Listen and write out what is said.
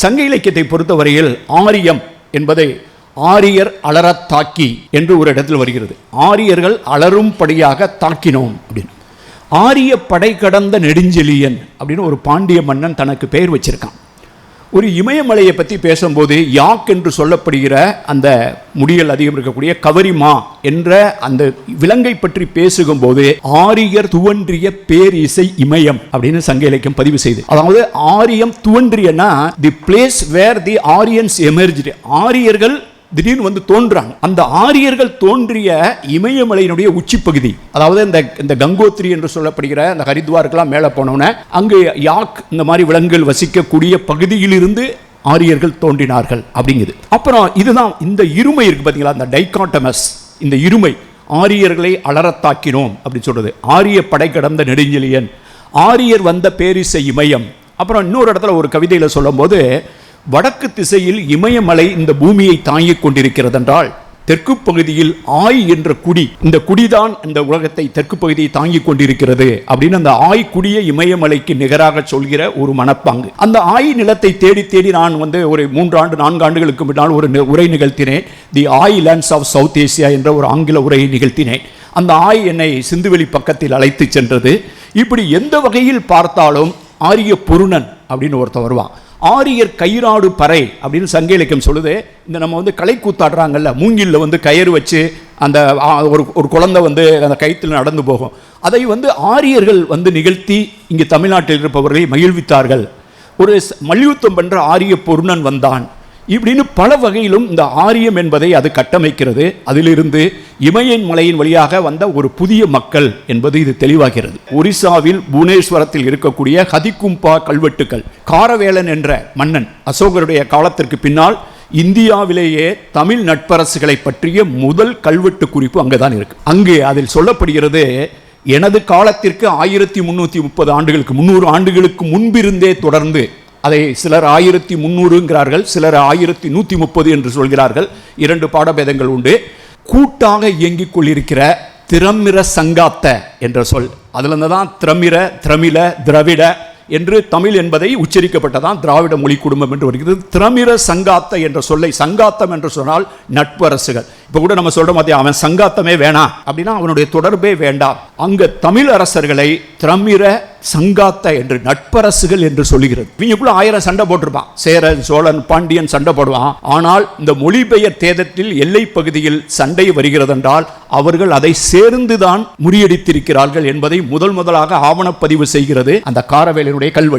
சங்க இலக்கியத்தை பொறுத்தவரையில் ஆரியம் என்பதை ஆரியர் அலறத் தாக்கி என்று ஒரு இடத்தில் வருகிறது. ஆரியர்கள் அலரும்படியாக தாக்கினோம் அப்படின்னு. ஆரிய படை கடந்த நெடுஞ்செழியன் அப்படின்னு ஒரு பாண்டிய மன்னன் தனக்கு பெயர் வச்சிருக்கான். ஒரு இமயமலையை பற்றி பேசும்போது யாக் என்று சொல்லப்படுகிற அந்த முடியல் அதிகம் இருக்கக்கூடிய கவரிமா என்ற அந்த விலங்கை பற்றி பேசுகும்போது ஆரியர் துவன்றிய பேரிசை இமயம் அப்படின்னு சங்க இலக்கியம் பதிவு செய்து. அதாவது ஆரியம் துவன்றியனா the place where the Aryans emerge ஆரியர்கள் திடீர்னு வந்து தோன்றாங்க. அந்த ஆரியர்கள் தோன்றிய இமயமலையினுடைய உச்சிப்பகுதி. அதாவது இந்த இந்த கங்கோத்ரி என்று சொல்லப்படுகிற அந்த ஹரித்வாருக்கெல்லாம் மேலே போனோன்னே அங்கு யாக் இந்த மாதிரி விலங்குகள் வசிக்கக்கூடிய பகுதியிலிருந்து ஆரியர்கள் தோன்றினார்கள் அப்படிங்குது. அப்புறம் இதுதான் இந்த இருமை இருக்கு பார்த்தீங்களா? அந்த டைகாட்டமஸ். இந்த இருமை ஆரியர்களை அலறத்தாக்கினோம் அப்படின்னு சொல்றது. ஆரிய படை கடந்த நெடுஞ்செழியன். ஆரியர் வந்த பேரிசை இமயம். அப்புறம் இன்னொரு இடத்துல ஒரு கவிதையில் சொல்லும்போது வடக்கு திசையில் இமயமலை இந்த பூமியை தாங்கிக் கொண்டிருக்கிறது என்றால் தெற்கு பகுதியில் ஆய் என்ற குடி இந்த குடிதான் இந்த உலகத்தை தெற்கு பகுதியை தாங்கிக் கொண்டிருக்கிறது அப்படின்னு அந்த ஆய் குடிய இமயமலைக்கு நிகராக சொல்கிற ஒரு மனப்பாங்கு. அந்த ஆய் நிலத்தை தேடி தேடி நான் வந்து ஒரு மூன்றாண்டு நான்காண்டுகளுக்கு நான்கு ஆண்டுகளுக்கு முன்னால் ஒரு நி- உரை நிகழ்த்தினேன். தி ஆய் லேண்ட்ஸ் ஆஃப் சவுத் ஏசியா என்ற ஒரு ஆங்கில உரையை நிகழ்த்தினேன். அந்த ஆய் என்னை சிந்துவெளி பக்கத்தில் அழைத்து சென்றது. இப்படி எந்த வகையில் பார்த்தாலும் ஆரிய பொருணன் அப்படின்னு ஒருத்தன் வருவான். ஆரியர் கயிறாடு பறை அப்படின்னு சங்க இலக்கியம் சொல்லுது. இந்த நம்ம வந்து கலை கூத்தாடுறாங்கல்ல மூங்கில்ல வந்து கயிறு வச்சு அந்த ஒரு ஒரு குழந்தை வந்து அந்த கயிற்றில் நடந்து போகும். அதை வந்து ஆரியர்கள் வந்து நிகழ்த்தி இங்கே தமிழ்நாட்டில் இருப்பவர்களை மகிழ்வித்தார்கள். ஒரு மல்யுத்தம் பண்ற ஆரிய பொருணன் வந்தான். இப்படின்னு பல வகையிலும் இந்த ஆரியம் என்பதை அது கட்டமைக்கிறது. அதிலிருந்து இமயன் மலையின் வழியாக வந்த ஒரு புதிய மக்கள் என்பது இது தெளிவாகிறது. ஒரிசாவில் புவனேஸ்வரத்தில் இருக்கக்கூடிய ஹதிகும்பா கல்வெட்டுக்கள் காரவேலன் என்ற மன்னன் அசோகருடைய காலத்திற்கு பின்னால் இந்தியாவிலேயே தமிழ் நட்பரசுகளை பற்றிய முதல் கல்வெட்டு குறிப்பு அங்கதான் இருக்கு. அங்கு அதில் சொல்லப்படுகிறது எனது காலத்திற்கு ஆயிரத்தி முன்னூத்தி முப்பது ஆண்டுகளுக்கு முன்னூறு ஆண்டுகளுக்கு முன்பிருந்தே தொடர்ந்து அதை சிலர் ஆயிரத்தி முந்நூறுங்கிறார்கள் சிலர் ஆயிரத்தி நூற்றி முப்பது என்று சொல்கிறார்கள். இரண்டு பாடபேதங்கள் உண்டு. கூட்டாக இயங்கிக் கொண்டிருக்கிற திறமிர சங்காத்த என்ற சொல். அதிலிருந்து தான் திரமிர திரமிழ திரவிட என்று தமிழ் என்பதை உச்சரிக்கப்பட்டதான் திராவிட மொழி குடும்பம் என்று வருகிறது. திரமிர சங்காத்த என்ற சொல்லை சங்காத்தம் என்று சொன்னால் நட்பரசுகள். இப்போ கூட நம்ம சொல்ற மாதிரி அவன் சங்காத்தமே வேணாம் அப்படின்னா அவனுடைய தொடர்பே வேண்டாம் அங்க தமிழ் அரசர்களை திரமிர சங்காத்த என்று நட்பரசுகள் என்று சொல்லுகிறது. இவங்களுக்குள்ள ஆயிரம் சண்டை போட்டிருப்பான். சேரன் சோழன் பாண்டியன் சண்டை போடுவான். ஆனால் இந்த மொழிபெயர் தேதத்தில் எல்லை பகுதியில் சண்டை வருகிறது என்றால் அவர்கள் அதை சேர்ந்துதான் முறியடித்திருக்கிறார்கள் என்பதை முதல் முதலாக ஆவணப்பதிவு செய்கிறது அந்த காரவேலனுடைய கல்வெட்டு.